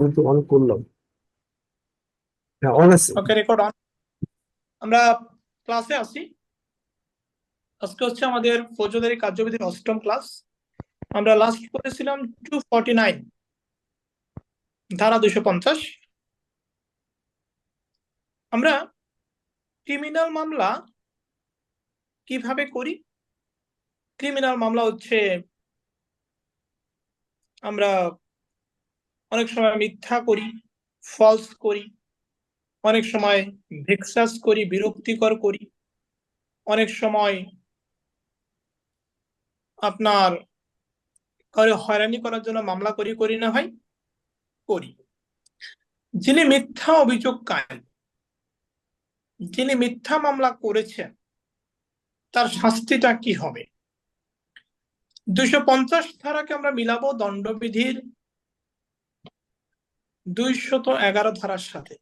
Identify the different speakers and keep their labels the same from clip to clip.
Speaker 1: আমি অন করলাম। হ্যাঁ অন আছে।
Speaker 2: ওকে রেকর্ড অন আমরা ক্লাসে আসি আজকে হচ্ছে আমাদের ফৌজদারি কার্যবিধির অষ্টম ক্লাস আমরা লাস্ট করেছিলাম? টু ফর্টি নাইন ধারা দুশো পঞ্চাশ। আমরা ক্রিমিনাল মামলা কীভাবে করি? ক্রিমিনাল মামলা হচ্ছে আমরা অনেক সময় মিথ্যা করি ফলস করি, অনেক সময় ভেক্সাস করি, বিরক্তিকর করি, অনেক সময় আপনার কারও হয়রানি করার জন্য মামলা করি করি না ভাই? করি। যিনি মিথ্যা অভিযোগ অভিযোগকারী, যিনি মিথ্যা মামলা করেছেন, তার শাস্তিটা কি হবে? দুইশো পঞ্চাশ ধারাকে আমরা মিলাবো দণ্ডবিধির দুইশত এগারো ধারার সাথে।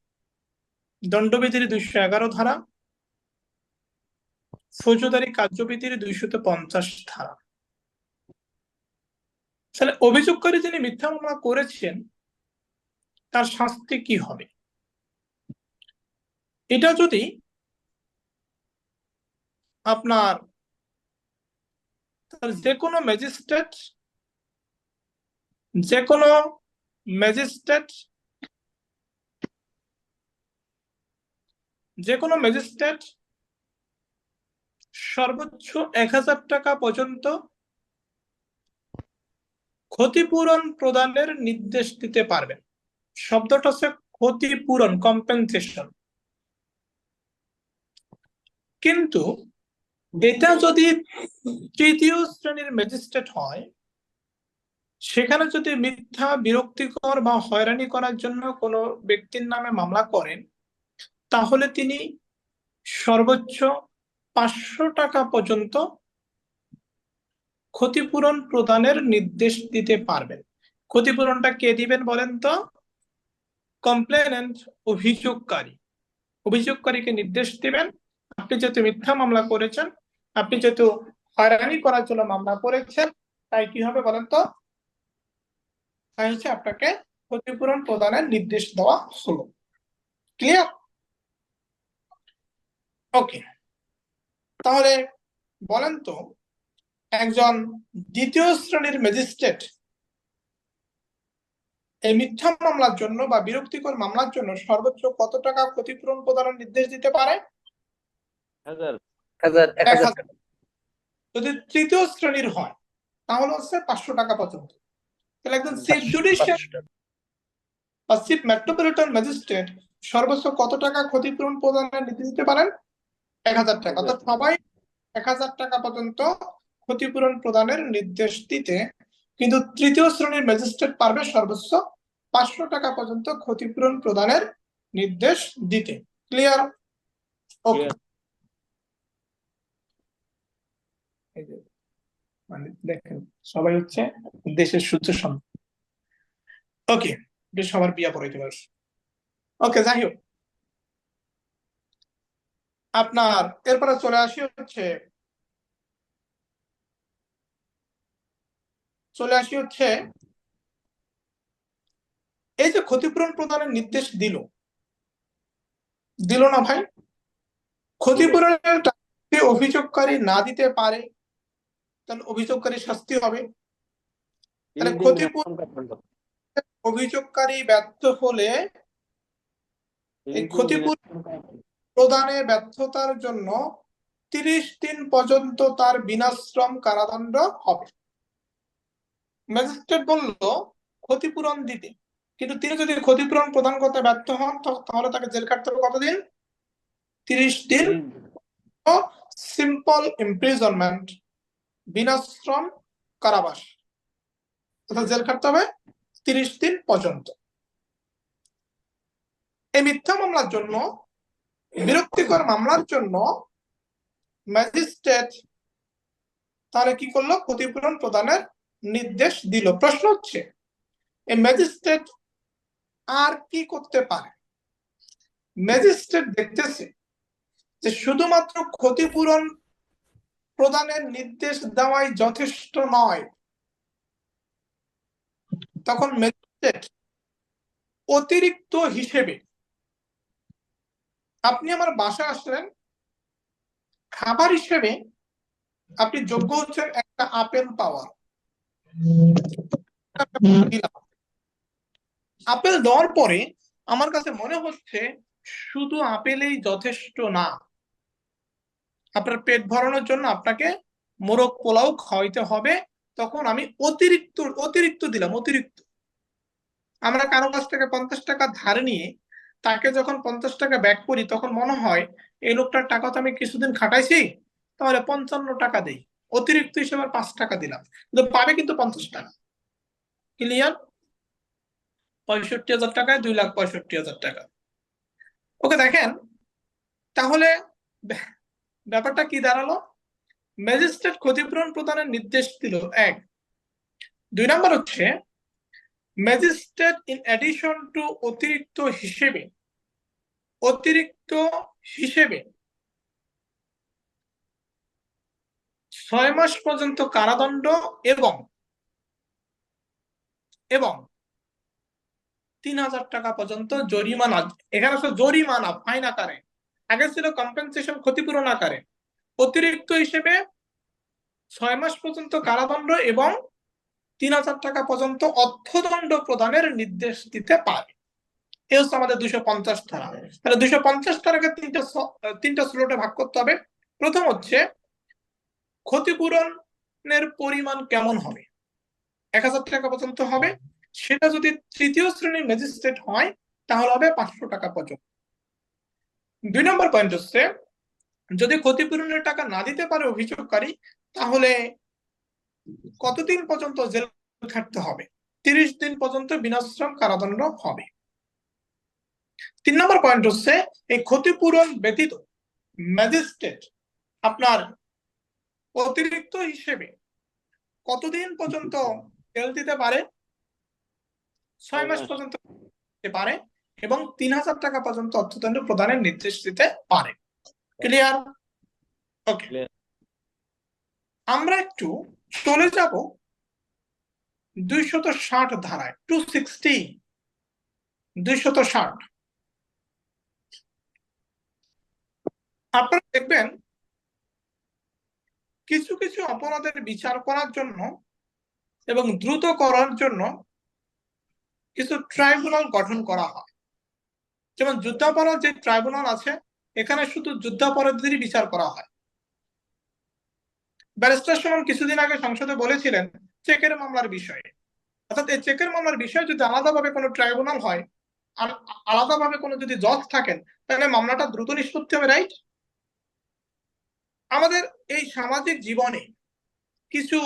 Speaker 2: দণ্ডবিধির দুইশো এগারো ধারা, ফৌজদারি কার্যবিধির দুইশত পঞ্চাশ ধারা। তাহলে অভিযোগকারী যিনি মিথ্যা মামলা করেছেন, তার শাস্তি কি হবে? এটা যদি আপনার যে কোনো ম্যাজিস্ট্রেট, যে কোনো ম্যাজিস্ট্রেট যে কোনো ম্যাজিস্ট্রেট সর্বোচ্চ এক হাজার টাকা পর্যন্ত ক্ষতিপূরণ প্রদানের নির্দেশ দিতে পারবেন। শব্দটা হচ্ছে ক্ষতিপূরণ কম্পেনসেশন কিন্তু এটা যদি তৃতীয় শ্রেণির ম্যাজিস্ট্রেট হয়, সেখানে যদি মিথ্যা, বিরক্তিকর বা হয়রানি করার জন্য কোনো ব্যক্তির নামে মামলা করেন তাহলে তিনি সর্বোচ্চ পাঁচশো টাকা পর্যন্ত ক্ষতিপূরণ প্রদানের নির্দেশ দিতে পারবেন। ক্ষতিপূরণটা কে দিবেন বলেন তো? কমপ্লেনেন্ট অভিযোগকারী। অভিযোগকারীকে নির্দেশ দিবেন, আপনি যেহেতু মিথ্যা মামলা করেছেন, আপনি যেহেতু হয়রানি করার জন্য মামলা করেছেন, তাই কি হবে বলেন তো? তাই হচ্ছে আপনাকে ক্ষতিপূরণ প্রদানের নির্দেশ দেওয়া হলো। ক্লিয়ার ওকে তাহলে বলেন তো একজন দ্বিতীয় শ্রেণির ম্যাজিস্ট্রেট এই মিথ্যা মামলার জন্য বা বিরক্তিকর মামলার জন্য সর্বোচ্চ কত টাকা ক্ষতিপূরণ প্রদানের নির্দেশ দিতে পারে। যদি তৃতীয় শ্রেণির হয় তাহলে হচ্ছে পাঁচশো টাকা পর্যন্ত। তাহলে একজন চিফ জুডিশিয়াল বা চিফ মেট্রোপলিটন ম্যাজিস্ট্রেট সর্বোচ্চ কত টাকা ক্ষতিপূরণ প্রদানের নির্দেশ দিতে পারেন? এক হাজার টাকা। অর্থাৎ সবাই এক হাজার টাকা পর্যন্ত ক্ষতিপূরণ প্রদানের নির্দেশ দিতে কিন্তু তৃতীয় শ্রেণির ম্যাজিস্ট্রেট পারবে সর্বোচ্চ পাঁচশো টাকা পর্যন্ত ক্ষতিপূরণ প্রদানের নির্দেশ দিতে। ক্লিয়ার ওকে মানে দেখেন সবাই হচ্ছে দেশের সূর্য সন্তান। ওকে সবার বিয়া পড়াইতে পারছে ওকে যাই হোক। আপনার এরপরে চলে আসি হচ্ছে চলে আসি হচ্ছে এই যে ক্ষতিপূরণ প্রদানের নির্দেশ দিল দিল না ভাই ক্ষতিপূরণের অভিযোগকারী না দিতে পারে তাহলে অভিযোগকারী শাস্তি হবে তাহলে ক্ষতিপূরণ। অভিযোগকারী ব্যর্থ হলে এই ক্ষতিপূরণ। প্রদানে ব্যর্থতার জন্য তিরিশ দিন পর্যন্ত তার বিনাশ্রম কারাদণ্ড হবে। ম্যাজিস্ট্রেট বলল, ক্ষতিপূরণ দিতে। কিন্তু তিনি যদি ক্ষতিপূরণ প্রদান করতে ব্যর্থ হন তাহলে তাকে জেল কাটতে হবে কতদিন? তিরিশ দিন। সিম্পল ইমপ্রিজনমেন্ট, বিনাশ্রম কারাবাস। অর্থাৎ জেল খাটতে হবে তিরিশ দিন পর্যন্ত। এই মিথ্যা মামলার জন্য বিরক্তিকর মামলার জন্য ম্যাজিস্ট্রেট তারা কি করল? ক্ষতিপূরণ প্রদানের নির্দেশ দিল। প্রশ্ন হচ্ছে, এই ম্যাজিস্ট্রেট আর কি করতে পারে? ম্যাজিস্ট্রেট দেখতেছে যে শুধুমাত্র ক্ষতিপূরণ প্রদানের নির্দেশ দেওয়াই যথেষ্ট নয়। তখন ম্যাজিস্ট্রেট অতিরিক্ত হিসেবে আপনি আমার বাসায় আসলেন, খাবার হিসেবে আপনি যোগ্য হচ্ছেন একটা আপেল পাওয়ার আপেল দেওয়ার পরে আমার কাছে মনে হচ্ছে শুধু আপেলেই যথেষ্ট না। আপনার পেট ভরানোর জন্য আপনাকে মোরগ পোলাও খাওয়াইতে হবে। তখন আমি অতিরিক্ত অতিরিক্ত দিলাম, অতিরিক্ত। আমরা কারও কাছ থেকে পঞ্চাশ টাকা ধার নিয়ে তাকে যখন পঞ্চাশ টাকা ব্যাক করি, তখন মনে হয়, এই লোকটার টাকা তো আমি কিছুদিন খাটাইছি, তাহলে পঞ্চান্ন টাকা দেই। অতিরিক্ত হিসেবে পাঁচ টাকা দিলাম। কিন্তু পাবে কিন্তু পঞ্চাশ টাকা। ক্লিয়ার পঁয়ষট্টি হাজার টাকায় দুই লাখ পঁয়ষট্টি হাজার টাকা। ওকে, দেখেন, তাহলে ব্য- ব্যাপারটা কি দাঁড়াল? ম্যাজিস্ট্রেট ক্ষতিপূরণ প্রদানের নির্দেশ দিল এক। দুই নম্বর হচ্ছে ম্যাজিস্ট্রেট ইন অ্যাডিশন টু অতিরিক্ত হিসেবে অতিরিক্ত হিসেবে ছয় মাস পর্যন্ত কারাদণ্ড এবং এবং তিন হাজার টাকা পর্যন্ত জরিমানা, এখানে আসলে জরিমানা, ফাইন আকারে। আগে ছিল কম্পেনসেশন ক্ষতিপূরণ আকারে। অতিরিক্ত হিসেবে ছয় মাস পর্যন্ত কারাদণ্ড এবং তিন হাজার টাকা পর্যন্ত অর্থদণ্ড প্রদানের নির্দেশ দিতে পারে। এ হচ্ছে আমাদের দুশো পঞ্চাশ ধারা। তাহলে দুশো পঞ্চাশ ধারাকে তিনটা তিনটা স্লোটে ভাগ করতে হবে। প্রথম হচ্ছে, ক্ষতিপূরণের পরিমাণ কেমন হবে? এক হাজার টাকা পর্যন্ত হবে। সেটা যদি তৃতীয় শ্রেণির ম্যাজিস্ট্রেট হয়, তাহলে হবে পাঁচশো টাকা পর্যন্ত। দুই নম্বর পয়েন্ট হচ্ছে, যদি ক্ষতিপূরণের টাকা না দিতে পারে অভিযোগকারী, তাহলে কতদিন পর্যন্ত জেল খাটতে হবে? তিরিশ দিন পর্যন্ত বিনাশ্রম কারাদণ্ড হবে। তিন নম্বর পয়েন্ট হচ্ছে এই ক্ষতিপূরণ ব্যতীত ম্যাজিস্ট্রেট আপনার অতিরিক্ত হিসেবে কতদিন পর্যন্ত জেল দিতে পারে? ছয় মাস। পর্যন্ত দিতে পারে এবং তিন হাজার টাকা পর্যন্ত অর্থদণ্ড প্রদানের নির্দেশ দিতে পারে। ক্লিয়ার ওকে আমরা একটু চলে যাব দুইশত ষাট ধারায় টু সিক্সটি দুইশত ষাট। আপনারা দেখবেন কিছু কিছু অপরাধের বিচার করার জন্য এবং দ্রুত করার জন্য কিছু ট্রাইব্যুনাল গঠন করা হয়। যেমন যুদ্ধাপরাধ যে ট্রাইব্যুনাল আছে, এখানে শুধু যুদ্ধাপরাধেরই বিচার করা হয়। ব্যারিস্টার সুমন কিছুদিন আগে সংসদে বলেছিলেন চেকের মামলার বিষয়ে। অর্থাৎ এই চেকের মামলার বিষয়ে যদি আলাদাভাবে কোনো ট্রাইব্যুনাল হয়, আর আলাদাভাবে কোনো যদি জজ থাকেন, তাহলে মামলাটা দ্রুত নিষ্পত্তি হবে, রাইট? আমাদের এই সামাজিক জীবনে কিছু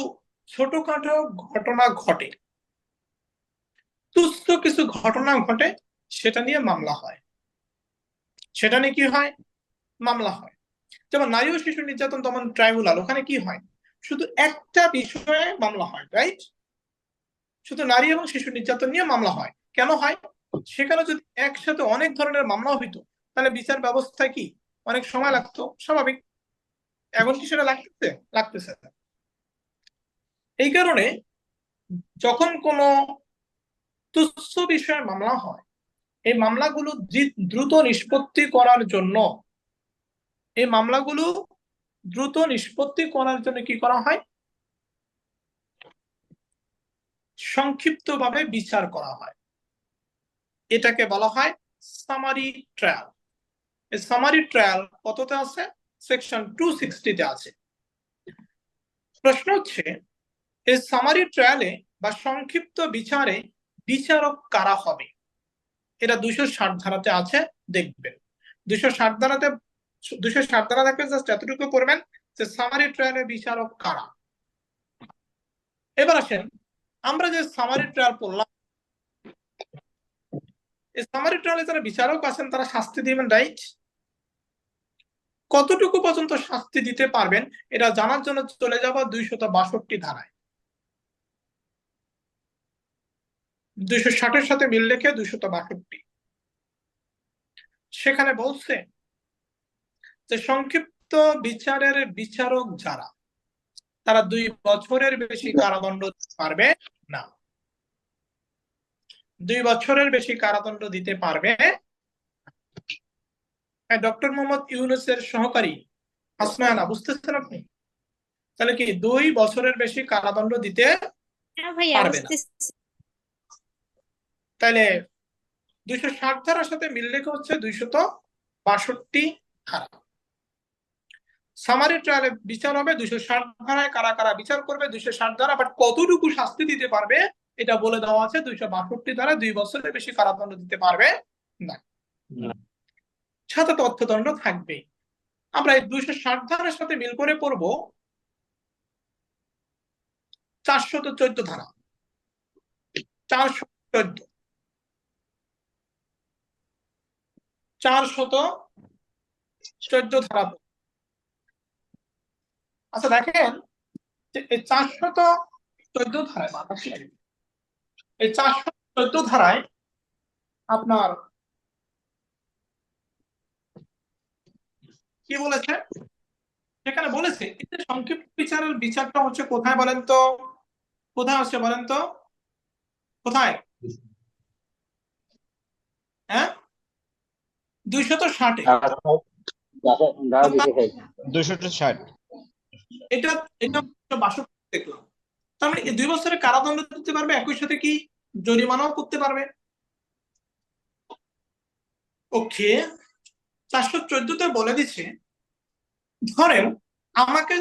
Speaker 2: ছোটখাটো ঘটনা ঘটে। তুচ্ছ কিছু ঘটনা ঘটে, সেটা নিয়ে মামলা হয়। সেটা নিয়ে কি হয়? মামলা হয়। যেমন নারী ও শিশু নির্যাতন দমন ট্রাইব্যুনাল, ওখানে কি হয়? শুধু একটা বিষয়ে মামলা হয় রাইট শুধু নারী এবং শিশু নির্যাতন নিয়ে মামলা হয়। কেন হয়? সেখানে যদি একসাথে অনেক ধরনের মামলা হইতো, তাহলে বিচার ব্যবস্থায় কি? অনেক সময় লাগতো, স্বাভাবিক। এখন কি সেটা লাগতেছে? লাগতেছে এই কারণে যখন কোনো তুচ্ছ বিষয়ে মামলা হয়, এই মামলাগুলো দ্রি- দ্রুত নিষ্পত্তি করার জন্য এই মামলাগুলো দ্রুত নিষ্পত্তি করার জন্য কি করা হয়? সংক্ষিপ্তভাবে বিচার করা হয়। এটাকে বলা হয় সামারি ট্রায়াল সামারি ট্রায়াল কততে আছে? সেকশন টু সিক্সটিতে আছে। প্রশ্ন হচ্ছে, এই সামারি ট্রায়ালে বা সংক্ষিপ্ত বিচারে বিচারক কারা হবে? এটা দুইশো ষাট ধারাতে আছে, দেখবেন। দুইশো ষাট ধারাতে দুইশো ষাট ধারা থেকে জাস্ট এতটুকু করবেন যে সামারি ট্রায়ালের বিচারক কারা? এবার আসেন, আমরা যে সামারি ট্রায়াল পড়লাম এই সামারি ট্রায়ালে যারা বিচারক আছেন, তারা শাস্তি দিবেন রাইট কতটুকু পর্যন্ত শাস্তি দিতে পারবেন, এটা জানার জন্য চলে যাব দুইশত বাষট্টি ধারায়। দুইশো ষাটের সাথে মিল রেখে দুইশত বাষট্টি। সেখানে বলছে যে সংক্ষিপ্ত বিচারের বিচারক যারা তারা দুই বছরের বেশি কারাদণ্ড পারবে না। দুই বছরের বেশি কারাদণ্ড দিতে পারবে ডক্টর মোহাম্মদ ইউনুসের সহকারী আসমায়ানা বুঝতেছেন আপনি? তাহলে কি দুই বছরের বেশি কারাদণ্ড দিতে
Speaker 3: হ্যাঁ
Speaker 2: পারবে না। তাহলে দুইশো ষাট ধারার সাথে মিল রেখে হচ্ছে? দুইশত বাষট্টি ধারা। সামারি ট্রায়ালে বিচার হবে দুইশো ষাট ধারায় কারা কারা বিচার করবে দুইশো ষাট ধারা বাট কতটুকু শাস্তি দিতে পারবে এটা বলে দেওয়া আছে দুইশো বাষট্টি ধারা দুই বছরের বেশি কারাদণ্ড দিতে পারবে না।
Speaker 4: না।
Speaker 2: সাথে তথ্যদণ্ড থাকবে আমরা এই দুইশো ষাট ধারার সাথে মিল করে পড়ব চারশত চোদ্দ ধারা। চারশো চোদ্দ। চারশত চোদ্দ ধারা আচ্ছা দেখেন যে এই চারশত চোদ্দ ধারায় বাতাসি। এই চারশো চোদ্দ ধারায় আপনার কি বলেছে? সেখানে বলেছে এই সংক্ষিপ্ত বিচারের বিচারটা হচ্ছে কোথায় বলেন তো? কোথায় হচ্ছে বলেন তো? কোথায়? হ্যাঁ? দুইশত ষাটে।
Speaker 5: দুশোটা ষাট।
Speaker 2: এটা এটা দেখলাম। তার মানে দুই বছরের কারাদণ্ড দিতে পারবে, একই সাথে কি জরিমানাও করতে পারবে? ওকে, চারশো চোদ্দতে বলে ধরেন আমাকে,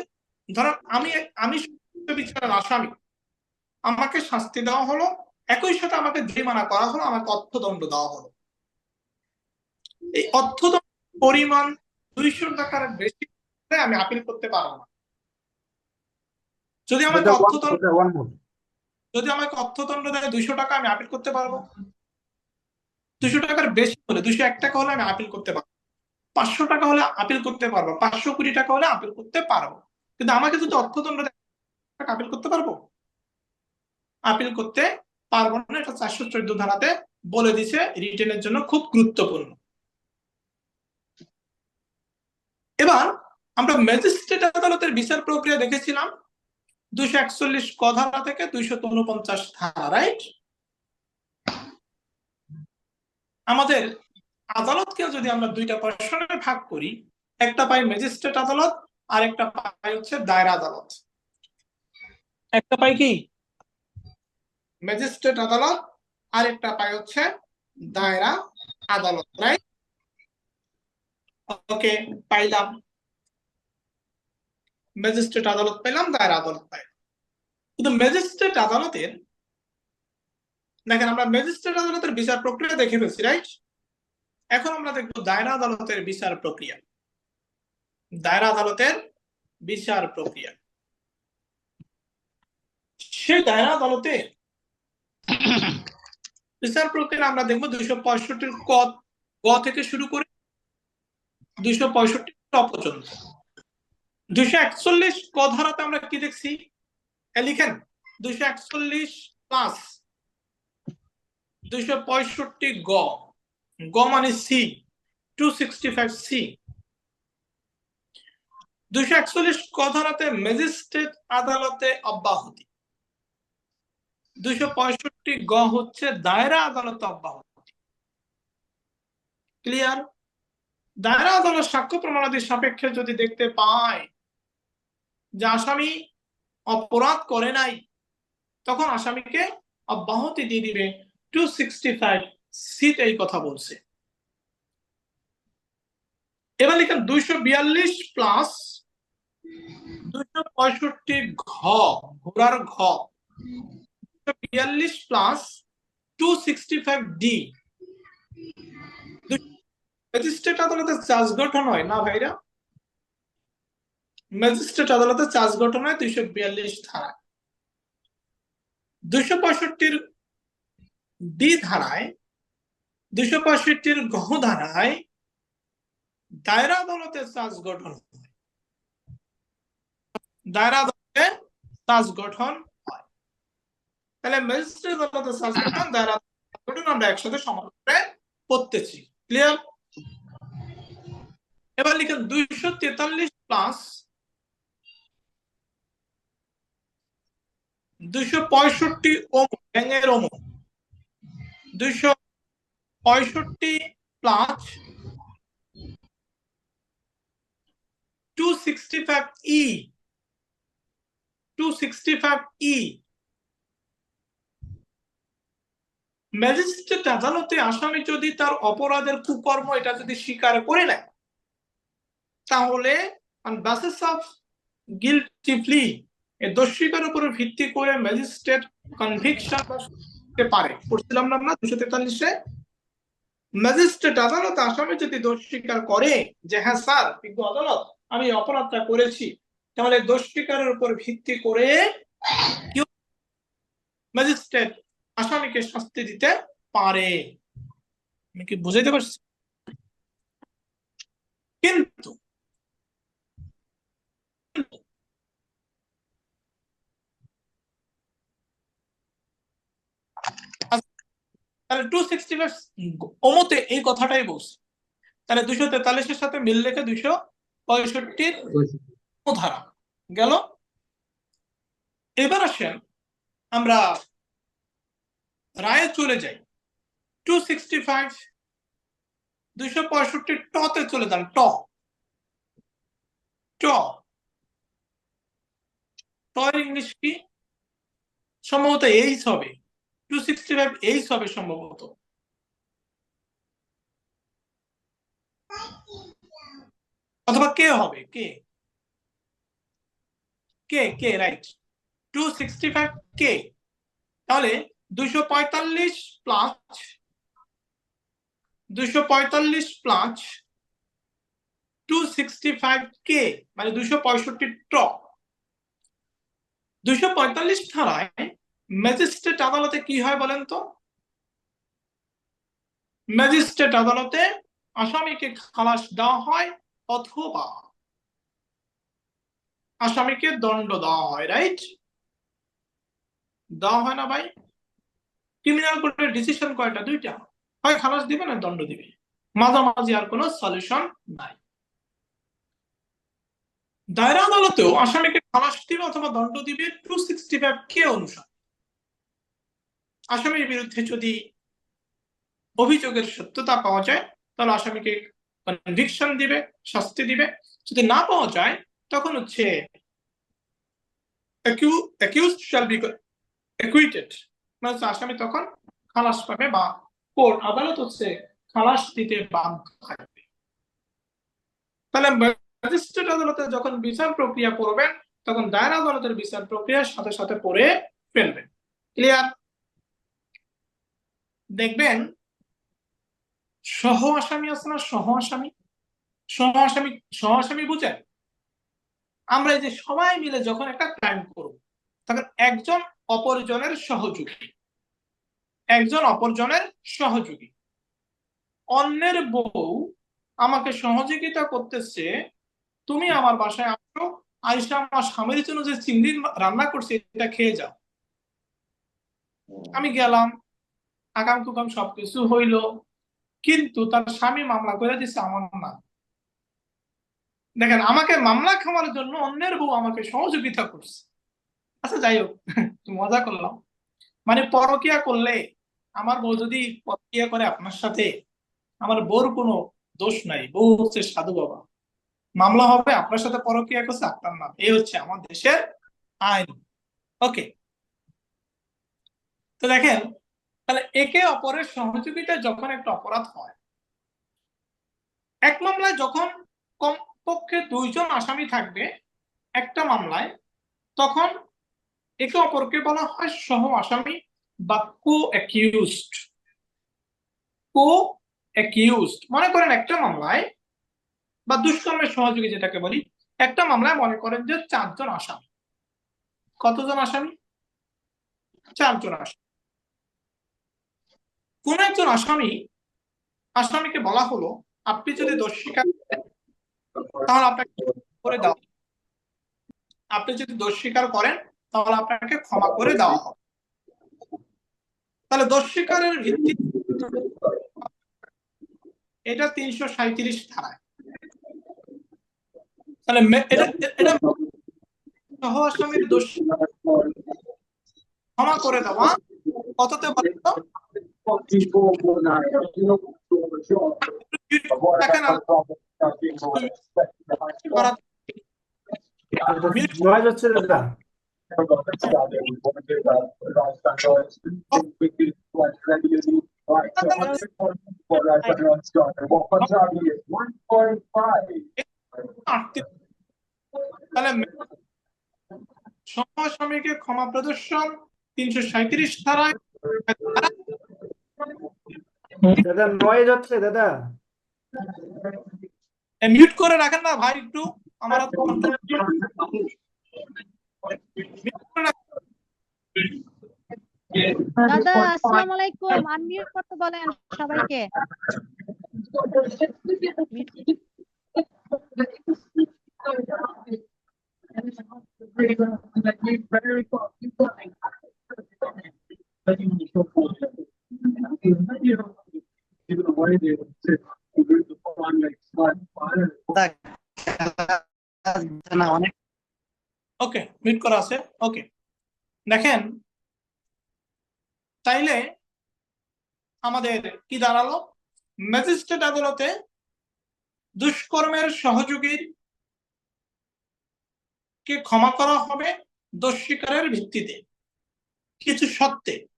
Speaker 2: ধরেন আমি আমি বিচারের আসামি। আমাকে শাস্তি দেওয়া হলো, একই সাথে আমাকে জরিমানা করা হলো, আমাকে অর্থদণ্ড দেওয়া হলো। এই অর্থদণ্ড পরিমাণ দুইশো টাকার বেশি আমি আপিল করতে পারব না। যদি আমাকে অর্থদণ্ড যদি আমাকে অর্থদণ্ড দেয় দুইশো টাকা আমি আপিল করতে পারব? দুশো টাকার বেশি হলে দুশো এক টাকা হলে আমি আপিল করতে পারব। পাঁচশো টাকা হলে আপিল করতে পারব পাঁচশো কুড়ি টাকা হলে আপিল করতে পারব। কিন্তু আমাকে যদি অর্থদণ্ড দেয় আপিল করতে পারব? আপিল করতে পারব না এটা চারশো চোদ্দ ধারাতে বলে দিছে রিটেনের জন্য খুব গুরুত্বপূর্ণ। এবার আমরা ম্যাজিস্ট্রেট আদালতের বিচার প্রক্রিয়া দেখেছিলাম। দুইশো একচল্লিশ ক থেকে দুইশো উনপঞ্চাশ ধারা রাইট আমাদের আদালতকে যদি আমরা দুইটা পর্ষণে ভাগ করি, একটা পাই ম্যাজিস্ট্রেট আদালত আর একটা পাই হচ্ছে দায়রা আদালত। একটা পাই কি? ম্যাজিস্ট্রেট আদালত আর একটা পাই হচ্ছে দায়রা আদালত রাইট ওকে পাইলাম। ম্যাজিস্ট্রেট আদালত পেলাম, দায়রা আদালত পাইলাম। কিন্তু ম্যাজিস্ট্রেট আদালতের, দেখেন আমরা ম্যাজিস্ট্রেট আদালতের বিচার প্রক্রিয়া দেখে ফেলছি রাইট এখন আমরা দেখব দায়রা আদালতের বিচার প্রক্রিয়া। দায়রা আদালতের বিচার প্রক্রিয়া। সে দায়রা আদালতে বিচার প্রক্রিয়া আমরা দেখব দুইশো পঁয়ষট্টির ক থেকে শুরু করে দুইশো পঁয়ষট্টি পর্যন্ত। দুইশো একচল্লিশ ক ধারাতে আমরা কি দেখছি? লিখেন, দুইশো একচল্লিশ প্লাস দুইশো পঁয়ষট্টি গ। গ মানে C two sixty five C দুইশো একচল্লিশ ক ধারাতে ম্যাজিস্ট্রেট আদালতে অব্যাহতি। দুইশো পঁয়ষট্টি গ হচ্ছে দায়রা আদালতে অব্যাহতি। ক্লিয়ার দায়রা আদালত সাক্ষ্য প্রমাণাদির সাপেক্ষে যদি দেখতে পায় যে আসামি অপরাধ করে নাই, তখন আসামিকে অব্যাহতি দিয়ে দিবে টু সিক্সটি ফাইভ সিট এই কথা বলছে। এবার লিখেন দুইশো বিয়াল্লিশ প্লাস দুইশো পঁয়ষট্টি ঘ, ঘোড়ার ঘ বিয়াল্লিশ plus two sixty five D charge গঠন হয় না ভাইরা? ম্যাজিস্ট্রেট আদালতে চার্জ হয় দুইশো বিয়াল্লিশ ধারায়। দুইশো পঁয়ষট্টির ডি ধারায়, দুইশো পঁয়ষট্টির গহ ধারায় দায়রা আদালতে চার্জ গঠন হয়। দায়রা আদালতে চার্জ গঠন হয়। তাহলে ম্যাজিস্ট্রেট আদালতে চার্জ গঠন, দায়রা গঠন, আমরা একসাথে সমাধান করে পড়তেছি। ক্লিয়ার? এবার লিখেন, দুইশো তেতাল্লিশ প্লাস দুইশো পঁয়ষট্টি ওম, ব্যাঙের ওম। দুইশো পঁয়ষট্টি plus two sixty five E two sixty five E magistrate আদালতে আসামি যদি তার অপরাধের কুকর্ম এটা যদি স্বীকার করে নেয়, তাহলে বেসিস অফ গিলটি প্লি এ দোষীকার উপর ভিত্তি করে ম্যাজিস্ট্রেট কনভিকশন পারে, পড়ছিলাম না আমরা দুশো তেতাল্লিশে। ম্যাজিস্ট্রেট আদালত, আসামি যদি দোষ স্বীকার করে যে হ্যাঁ স্যার, বিজ্ঞ আদালত, আমি অপরাধটা করেছি, তাহলে দোষ স্বীকারের উপর ভিত্তি করে ম্যাজিস্ট্রেট আসামিকে শাস্তি দিতে পারে। আমি কি বুঝাইতে পারছি? কিন্তু তাহলে টু সিক্সটি ওমতে এই কথাটাই বলছে। তাহলে দুশো তেতাল্লিশের সাথে মিল রেখে দুশো পঁয়ষট্টির ধারা গেল। এবার আসেন আমরা রায়ে চলে যাই। টু সিক্সটি ফাইভ দুইশো পঁয়ষট্টি টতে চলে যান। ট। ট। ইংলিশ কি? সম্ভবত এইস হবে। টু সিক্সটি ফাইভ এইস হবে সম্ভবত। অথবা কে হবে? কে? কে? কে? রাইট টু সিক্সটি ফাইভ কে? তাহলে দুইশো পঁয়তাল্লিশ প্লাস দুইশো পঁয়তাল্লিশ প্লাস টু সিক্সটি ফাইভ কে? মানে দুইশো পঁয়ষট্টি ট দুইশো পঁয়তাল্লিশ ধারায় ম্যাজিস্ট্রেট আদালতে কি হয় বলেন তো? ম্যাজিস্ট্রেট আদালতে আসামিকে খালাস দেওয়া হয় অথবা আসামিকে দণ্ড দেওয়া হয় রাইট দেওয়া হয় না ভাই। ক্রিমিনাল কোর্টের ডিসিশন কয়টা? দুইটা। হয় খালাস দিবে না দণ্ড দিবে। মাঝামাঝি আর কোনো সলিউশন নাই। দায়রা আদালতেও আসামিকে খালাস দিবে অথবা দণ্ড দিবে। টু সিক্সটি ফাইভ কে অনুসার। আসামির বিরুদ্ধে যদি অভিযোগের সত্যতা পাওয়া যায়, তাহলে আসামিকে কনভিকশন দিবে, শাস্তি দিবে। যদি না পাওয়া যায়, তখন হচ্ছে মানে আসামি তখন খালাস পাবে বা কোর্ট, আদালত হচ্ছে খালাস দিতে বাধ্য থাকবে। তাহলে ম্যাজিস্ট্রেট আদালতে যখন বিচার প্রক্রিয়া করবেন, তখন দায়রা আদালতের বিচার প্রক্রিয়ার সাথে সাথে পড়ে ফেলবেন। ক্লিয়ার? দেখবেন, সহ আসামি আছে না সহ আসামি? সহ আসামি সহ আসামি বুঝেন? আমরা যে সবাই মিলে যখন একটা ক্রাইম করব, তখন একজন অপরজনের সহযোগী, একজন অপরজনের সহযোগী। অন্যের বউ আমাকে সহযোগিতা করতেছে, তুমি আমার বাসায় আসো আইসা আমার স্বামীর জন্য যে চিংড়ি রান্না করছে, এটা খেয়ে যাও। আমি গেলাম আগাম কুকাম সবকিছু হইল, কিন্তু তার স্বামী মামলা করে দিচ্ছে আমার নাম দেখেন, আমাকে মামলা খাওয়ার জন্য অন্যের বউ আমাকে সহযোগিতা করছে। আচ্ছা যাই হোক মজা করলাম মানে পরকিয়া করলে আমার বউ যদি পরকিয়া করে আপনার সাথে, আমার বউর কোনো দোষ নাই। বউ হচ্ছে সাধু বাবা। মামলা হবে, আপনার সাথে পরকিয়া করছে, আপনার নাম এই হচ্ছে আমার দেশের আইন। ওকে। তো দেখেন তাহলে একে অপরের সহযোগিতা যখন একটা অপরাধ হয়, এক মামলায় যখন কমপক্ষে দুইজন আসামি থাকবে একটা মামলায়, তখন একে অপরকে বলা হয় সহ আসামি বা কো অ্যাকিউজড কো অ্যাকিউজড মনে করেন একটা মামলায় বা দুষ্কর্মের সহযোগী যেটাকে বলি, একটা মামলায় মনে করেন যে চারজন আসামি। কতজন আসামি? চারজন আসামি। কোন একজন আসামি, আসামিকে বলা হলো, আপনি যদি দোষ স্বীকার তাহলে আপনাকে করে দাও আপনি যদি দোষ স্বীকার করেন, তাহলে আপনাকে ক্ষমা করে দেওয়া হবে। তাহলে দোষ স্বীকারের ভিত্তি এটা তিনশো সাঁত্রিশ ধারায়। তাহলে সহ আসামির দোষ ক্ষমা করে দেওয়া কততে
Speaker 1: দাদা
Speaker 2: সমসাময়িকের ক্ষমা প্রদর্শন তিনশো সাঁত্রিশ ধারায়।
Speaker 1: দাদা নয় যাচ্ছে দাদা।
Speaker 2: মিউট করে রাখেন না ভাই একটু আমার রাখেন।
Speaker 3: দাদা আসসালামু আলাইকুম আনমিউট করতে বলেন সবাইকে।
Speaker 2: দেখেন, তাইলে আমাদের কি দাঁড়াল? ম্যাজিস্ট্রেট আদালতে দুষ্কর্মের সহযোগীর কে ক্ষমা করা হবে দোষ স্বীকারের ভিত্তিতে। কিছু সত্ত্বে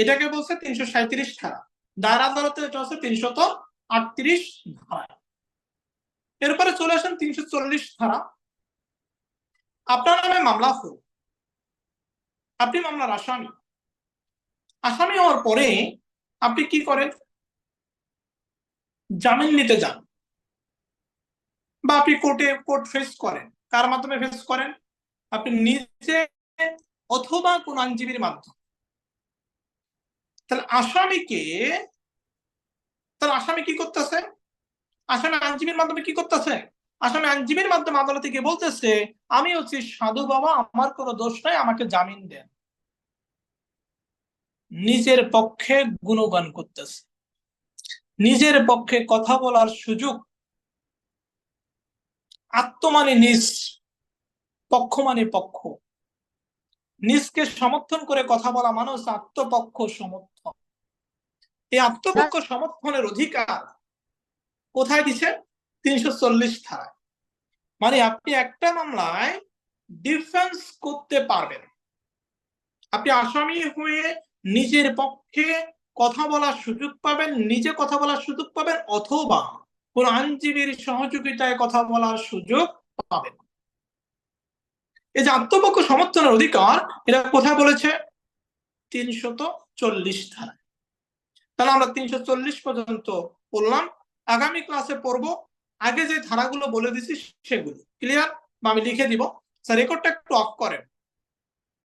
Speaker 2: এটাকে বলছে তিনশো সাঁত্রিশ ধারা। দায়ের আদালতে এটা হচ্ছে তিনশত আটত্রিশ ধারা। এরপরে চলে আসেন তিনশো চল্লিশ ধারা। আপনার নামে মামলা হল। আপনি মামলার আসামি। আসামি হওয়ার পরে আপনি কি করেন? জামিন নিতে যান। বা আপনি কোর্টে, কোর্ট ফেস করেন। কার মাধ্যমে ফেস করেন? আপনি নিজে অথবা কোন আইনজীবীর মাধ্যমে। তাহলে আসামিকে তাহলে আসামি কি করতেছে? আসামি আইনজীবীর মাধ্যমে কি করতেছে? আসামি আইনজীবীর মাধ্যমে আদালতে গিয়ে বলতেছে, আমি হচ্ছি সাধু বাবা, আমার কোনো দোষ নাই, আমাকে জামিন দেন। নিজের পক্ষে গুণগান করতেছে। নিজের পক্ষে কথা বলার সুযোগ আত্মমানে নিজ পক্ষ মানে পক্ষ। নিজকে সমর্থন করে কথা বলা মানুষ আত্মপক্ষ সমর্থন। এই আত্মপক্ষ সমর্থনের অধিকার কোথায় দিছে? তিনশো চল্লিশ ধারায়। মানে আপনি একটা মামলায় ডিফেন্স করতে পারবেন। আপনি আসামি হয়ে নিজের পক্ষে কথা বলার সুযোগ পাবেন নিজে কথা বলার সুযোগ পাবেন অথবা কোন আইনজীবীর সহযোগিতায় কথা বলার সুযোগ পাবেন। এই যে আত্মপক্ষ সমর্থনের অধিকার, এটা কোথায় বলেছে? তিনশত চল্লিশ ধারায়। তাহলে আমরা তিনশো চল্লিশ পর্যন্ত বললাম আগামী ক্লাসে পড়ব। আগে যে ধারাগুলো বলে দিছি সেগুলো। ক্লিয়ার বা আমি লিখে দিব। স্যার রেকর্ডটা একটু অফ করেন।